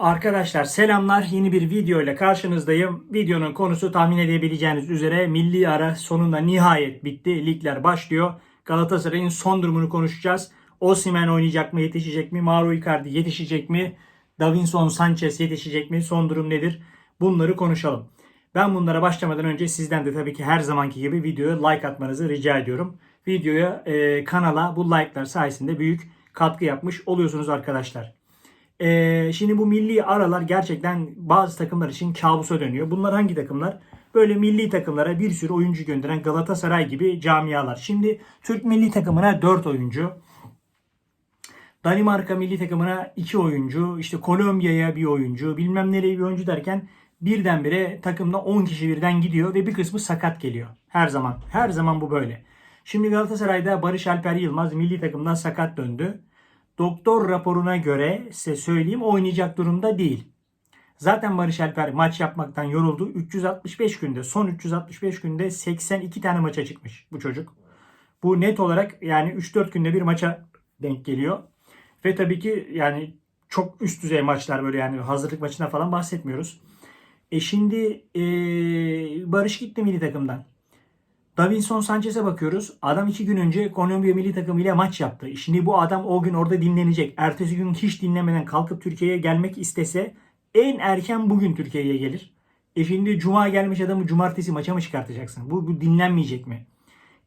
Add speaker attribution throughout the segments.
Speaker 1: Arkadaşlar selamlar. Yeni bir video ile karşınızdayım. Videonun konusu tahmin edebileceğiniz üzere milli ara sonunda nihayet bitti. Ligler başlıyor. Galatasaray'ın son durumunu konuşacağız. Osimhen oynayacak mı, yetişecek mi? Mauro Icardi yetişecek mi? Davinson Sanchez yetişecek mi? Son durum nedir? Bunları konuşalım. Ben bunlara başlamadan önce sizden de tabii ki her zamanki gibi videoya like atmanızı rica ediyorum. Videoya, e, kanala bu like'lar sayesinde büyük katkı yapmış oluyorsunuz arkadaşlar. Ee, şimdi bu milli aralar gerçekten bazı takımlar için kabusa dönüyor. Bunlar hangi takımlar? Böyle milli takımlara bir sürü oyuncu gönderen Galatasaray gibi camialar. Şimdi Türk milli takımına 4 oyuncu. Danimarka milli takımına 2 oyuncu. işte Kolombiya'ya bir oyuncu. Bilmem nereye bir oyuncu derken birdenbire takımda 10 kişi birden gidiyor ve bir kısmı sakat geliyor. Her zaman. Her zaman bu böyle. Şimdi Galatasaray'da Barış Alper Yılmaz milli takımdan sakat döndü doktor raporuna göre size söyleyeyim oynayacak durumda değil. Zaten Barış Alper maç yapmaktan yoruldu. 365 günde son 365 günde 82 tane maça çıkmış bu çocuk. Bu net olarak yani 3-4 günde bir maça denk geliyor. Ve tabii ki yani çok üst düzey maçlar böyle yani hazırlık maçına falan bahsetmiyoruz. E şimdi e, Barış gitti milli takımdan. Davinson Sanchez'e bakıyoruz. Adam iki gün önce Kolombiya milli takımıyla maç yaptı. Şimdi bu adam o gün orada dinlenecek. Ertesi gün hiç dinlemeden kalkıp Türkiye'ye gelmek istese en erken bugün Türkiye'ye gelir. E şimdi cuma gelmiş adamı cumartesi maça mı çıkartacaksın? Bu, bu dinlenmeyecek mi?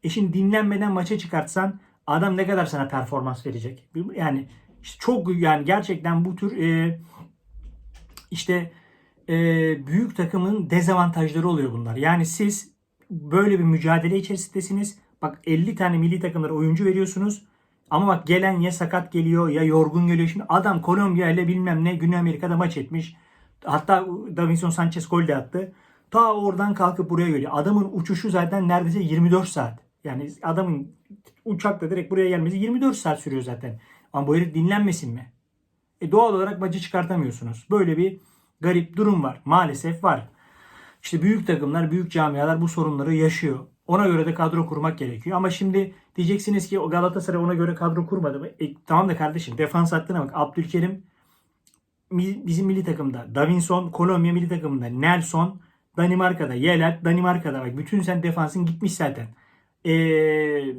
Speaker 1: E şimdi dinlenmeden maça çıkartsan adam ne kadar sana performans verecek? Yani işte çok yani gerçekten bu tür e, işte e, büyük takımın dezavantajları oluyor bunlar. Yani siz böyle bir mücadele içerisindesiniz. Bak 50 tane milli takımlara oyuncu veriyorsunuz. Ama bak gelen ya sakat geliyor ya yorgun geliyor. Şimdi adam Kolombiya ile bilmem ne Güney Amerika'da maç etmiş. Hatta Davinson Sanchez gol de attı. Ta oradan kalkıp buraya geliyor. Adamın uçuşu zaten neredeyse 24 saat. Yani adamın uçakla direkt buraya gelmesi 24 saat sürüyor zaten. Ama bu herif dinlenmesin mi? E doğal olarak maçı çıkartamıyorsunuz. Böyle bir garip durum var. Maalesef var. İşte büyük takımlar, büyük camialar bu sorunları yaşıyor. Ona göre de kadro kurmak gerekiyor. Ama şimdi diyeceksiniz ki Galatasaray ona göre kadro kurmadı mı? E, tamam da kardeşim defans hattına bak. Abdülkerim bizim milli takımda. Davinson Kolombiya milli takımında. Nelson Danimarka'da. Yeler Danimarka'da. Bak bütün sen defansın gitmiş zaten. Ee,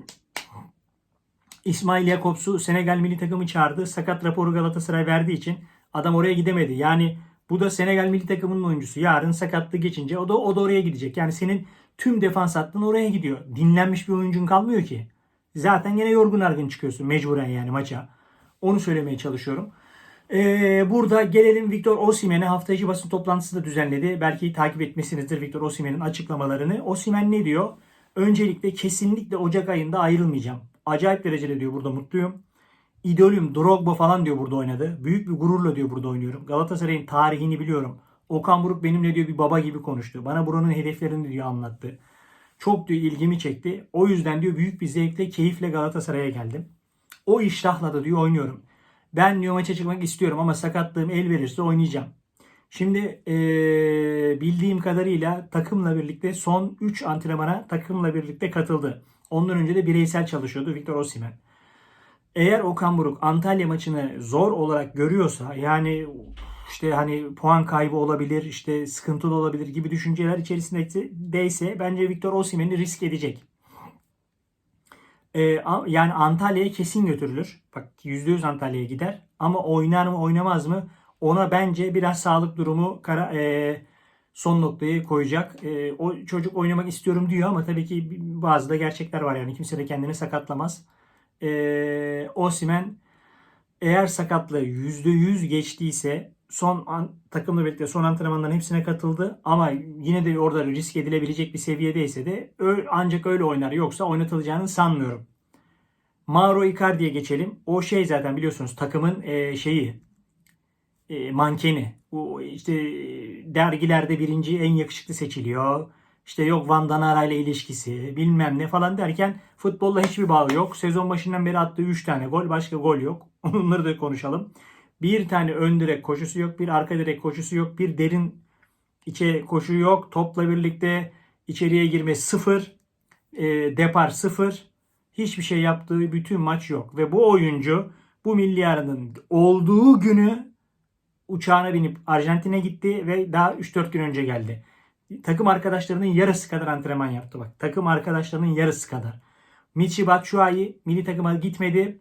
Speaker 1: İsmail Jakobs'u Senegal milli takımı çağırdı. Sakat raporu Galatasaray verdiği için adam oraya gidemedi. Yani bu da Senegal milli takımının oyuncusu. Yarın sakatlığı geçince o da o da oraya gidecek. Yani senin tüm defans hattın oraya gidiyor. Dinlenmiş bir oyuncun kalmıyor ki. Zaten yine yorgun argın çıkıyorsun mecburen yani maça. Onu söylemeye çalışıyorum. Ee, burada gelelim Victor Osimhen'e hafta içi basın toplantısı da düzenledi. Belki takip etmişsinizdir Victor Osimhen'in açıklamalarını. Osimhen ne diyor? Öncelikle kesinlikle Ocak ayında ayrılmayacağım. Acayip derecede diyor burada mutluyum idolüm Drogba falan diyor burada oynadı. Büyük bir gururla diyor burada oynuyorum. Galatasaray'ın tarihini biliyorum. Okan Buruk benimle diyor bir baba gibi konuştu. Bana buranın hedeflerini diyor anlattı. Çok diyor ilgimi çekti. O yüzden diyor büyük bir zevkle, keyifle Galatasaray'a geldim. O iştahla da diyor oynuyorum. Ben diyor maça çıkmak istiyorum ama sakatlığım el verirse oynayacağım. Şimdi ee, bildiğim kadarıyla takımla birlikte son 3 antrenmana takımla birlikte katıldı. Ondan önce de bireysel çalışıyordu Victor Osimhen eğer Okan Buruk Antalya maçını zor olarak görüyorsa yani işte hani puan kaybı olabilir, işte sıkıntılı olabilir gibi düşünceler içerisindeyse bence Victor Osimhen'i risk edecek. Ee, yani Antalya'ya kesin götürülür. Bak %100 Antalya'ya gider. Ama oynar mı oynamaz mı ona bence biraz sağlık durumu kara, e, son noktayı koyacak. E, o çocuk oynamak istiyorum diyor ama tabii ki bazı da gerçekler var yani kimse de kendini sakatlamaz e, Osimen eğer sakatlığı %100 geçtiyse son an, takımla birlikte son antrenmanların hepsine katıldı ama yine de orada risk edilebilecek bir seviyedeyse de ancak öyle oynar yoksa oynatılacağını sanmıyorum. Mauro Icardi'ye geçelim. O şey zaten biliyorsunuz takımın e, şeyi e, mankeni. O işte dergilerde birinci en yakışıklı seçiliyor işte yok Van Danara ile ilişkisi bilmem ne falan derken futbolla hiçbir bağı yok. Sezon başından beri attığı 3 tane gol başka gol yok. Onları da konuşalım. Bir tane ön direk koşusu yok. Bir arka direk koşusu yok. Bir derin içe koşu yok. Topla birlikte içeriye girme sıfır. E, depar sıfır. Hiçbir şey yaptığı bütün maç yok. Ve bu oyuncu bu milli aranın olduğu günü uçağına binip Arjantin'e gitti ve daha 3-4 gün önce geldi. Takım arkadaşlarının yarısı kadar antrenman yaptı bak. Takım arkadaşlarının yarısı kadar. Michi Batshuayi milli takıma gitmedi.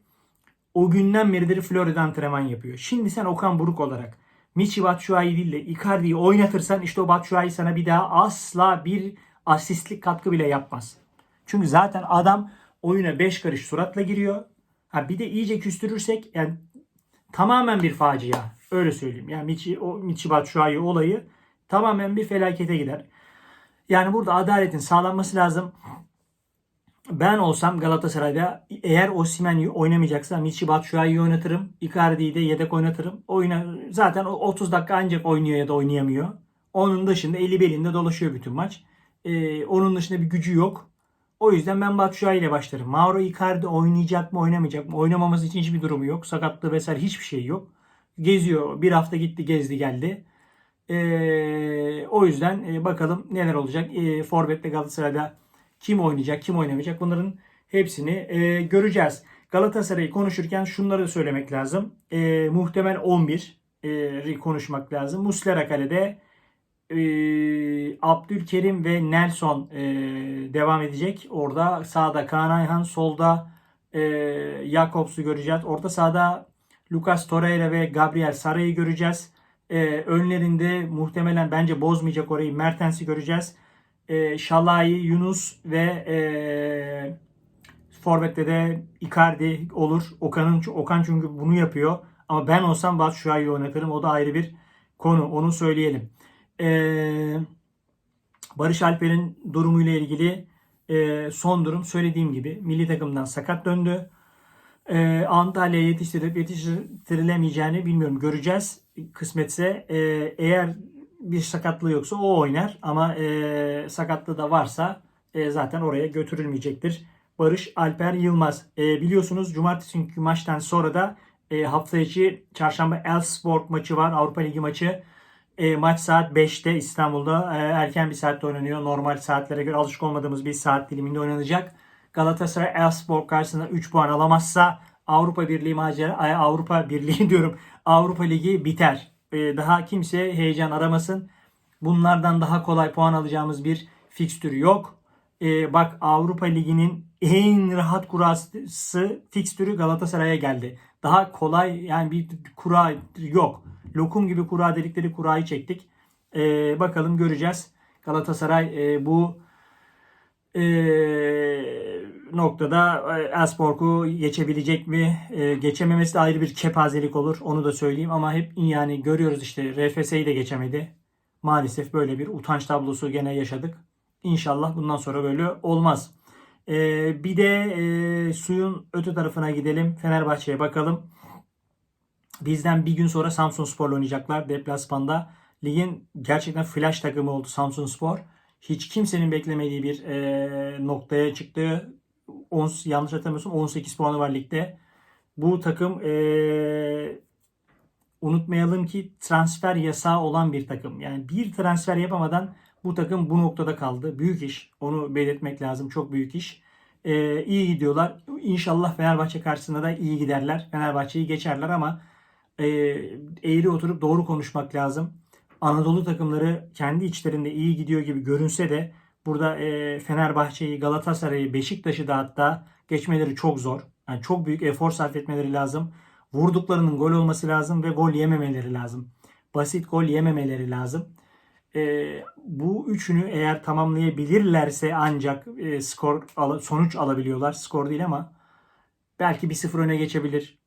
Speaker 1: O günden beridir Florida antrenman yapıyor. Şimdi sen Okan Buruk olarak Michi Batshuayi değil de Icardi'yi oynatırsan işte o Batshuayi sana bir daha asla bir asistlik katkı bile yapmaz. Çünkü zaten adam oyuna 5 karış suratla giriyor. Ha bir de iyice küstürürsek yani tamamen bir facia. Öyle söyleyeyim. Yani Michi, o Michi Batshuayi olayı tamamen bir felakete gider. Yani burada adaletin sağlanması lazım. Ben olsam Galatasaray'da eğer Osimhen oynamayacaksa Michi Batshuayi'yi oynatırım. Icardi'yi de yedek oynatırım. Oyuna zaten o 30 dakika ancak oynuyor ya da oynayamıyor. Onun dışında eli belinde dolaşıyor bütün maç. Ee, onun dışında bir gücü yok. O yüzden ben Batshuayi ile başlarım. Mauro Icardi oynayacak mı oynamayacak mı? Oynamaması için hiçbir durumu yok. Sakatlığı vesaire hiçbir şey yok. Geziyor. Bir hafta gitti gezdi geldi. Ee, o yüzden e, bakalım neler olacak. E, Forvet'te Galatasaray'da kim oynayacak, kim oynamayacak bunların hepsini e, göreceğiz. Galatasaray'ı konuşurken şunları söylemek lazım. E, muhtemel 11'i konuşmak lazım. Muslera kalede e, Abdülkerim ve Nelson e, devam edecek. Orada sağda Kaan Ayhan, solda e, Jakobs'u göreceğiz. Orta sahada Lucas Torreira ve Gabriel Sara'yı göreceğiz. E, önlerinde muhtemelen bence bozmayacak orayı Mertens'i göreceğiz. E, Şalai, Yunus ve e, Forvet'te de Icardi olur. Okan'ın Okan çünkü bunu yapıyor. Ama ben olsam Batshuayi'yi oynatırım. O da ayrı bir konu. Onu söyleyelim. Ee, Barış Alper'in durumuyla ilgili e, son durum söylediğim gibi milli takımdan sakat döndü. Ee, Antalya'ya yetiştirip yetiştirilemeyeceğini bilmiyorum. Göreceğiz. Kısmetse e, eğer bir sakatlığı yoksa o oynar. Ama e, sakatlığı da varsa e, zaten oraya götürülmeyecektir. Barış Alper Yılmaz. E, biliyorsunuz cumartesi günkü maçtan sonra da e, hafta içi çarşamba Elfsborg maçı var. Avrupa Ligi maçı. E, maç saat 5'te İstanbul'da e, erken bir saatte oynanıyor. Normal saatlere göre alışık olmadığımız bir saat diliminde oynanacak. Galatasaray Elfsborg karşısında 3 puan alamazsa Avrupa Birliği macera Avrupa Birliği diyorum. Avrupa Ligi biter. E, daha kimse heyecan aramasın. Bunlardan daha kolay puan alacağımız bir fikstürü yok. E, bak Avrupa Ligi'nin en rahat kurası fikstürü Galatasaray'a geldi. Daha kolay yani bir kura yok. Lokum gibi kura dedikleri kurayı çektik. Ee, bakalım göreceğiz. Galatasaray e, bu e, noktada e, Elfsborg'u geçebilecek mi? E, geçememesi de ayrı bir kepazelik olur. Onu da söyleyeyim ama hep yani görüyoruz işte RFS'yi de geçemedi. Maalesef böyle bir utanç tablosu gene yaşadık. İnşallah bundan sonra böyle olmaz. E, bir de e, suyun öte tarafına gidelim. Fenerbahçe'ye bakalım. Bizden bir gün sonra Samsun Spor'la oynayacaklar deplasmanda. Ligin gerçekten flash takımı oldu Samsun Spor. Hiç kimsenin beklemediği bir e, noktaya çıktı. 10, yanlış hatırlamıyorsam 18 puanı var ligde. Bu takım e, unutmayalım ki transfer yasağı olan bir takım. Yani bir transfer yapamadan bu takım bu noktada kaldı. Büyük iş. Onu belirtmek lazım. Çok büyük iş. E, iyi gidiyorlar. İnşallah Fenerbahçe karşısında da iyi giderler. Fenerbahçe'yi geçerler ama e, eğri oturup doğru konuşmak lazım. Anadolu takımları kendi içlerinde iyi gidiyor gibi görünse de burada e, Fenerbahçe'yi, Galatasaray'ı, Beşiktaş'ı da hatta geçmeleri çok zor. Yani çok büyük efor sarf etmeleri lazım. Vurduklarının gol olması lazım ve gol yememeleri lazım. Basit gol yememeleri lazım. E, bu üçünü eğer tamamlayabilirlerse ancak e, skor sonuç alabiliyorlar. Skor değil ama belki bir sıfır öne geçebilir.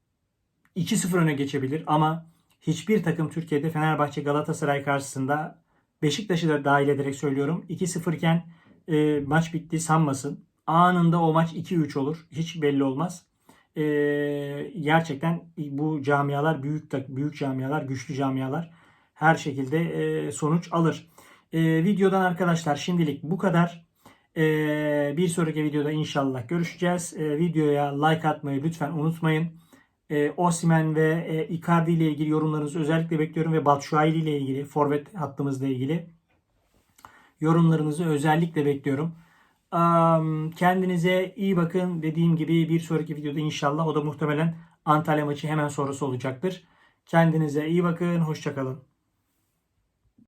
Speaker 1: 2-0 öne geçebilir ama hiçbir takım Türkiye'de Fenerbahçe Galatasaray karşısında Beşiktaş'ı da dahil ederek söylüyorum. 2-0 iken e, maç bitti sanmasın. Anında o maç 2-3 olur. Hiç belli olmaz. E, gerçekten bu camialar büyük büyük camialar, güçlü camialar her şekilde e, sonuç alır. E, videodan arkadaşlar şimdilik bu kadar. E, bir sonraki videoda inşallah görüşeceğiz. E, videoya like atmayı lütfen unutmayın e, Osimen ve e, Icardi ile ilgili yorumlarınızı özellikle bekliyorum ve Batshuayi ile ilgili forvet hattımızla ilgili yorumlarınızı özellikle bekliyorum. Um, kendinize iyi bakın. Dediğim gibi bir sonraki videoda inşallah o da muhtemelen Antalya maçı hemen sonrası olacaktır. Kendinize iyi bakın. Hoşçakalın.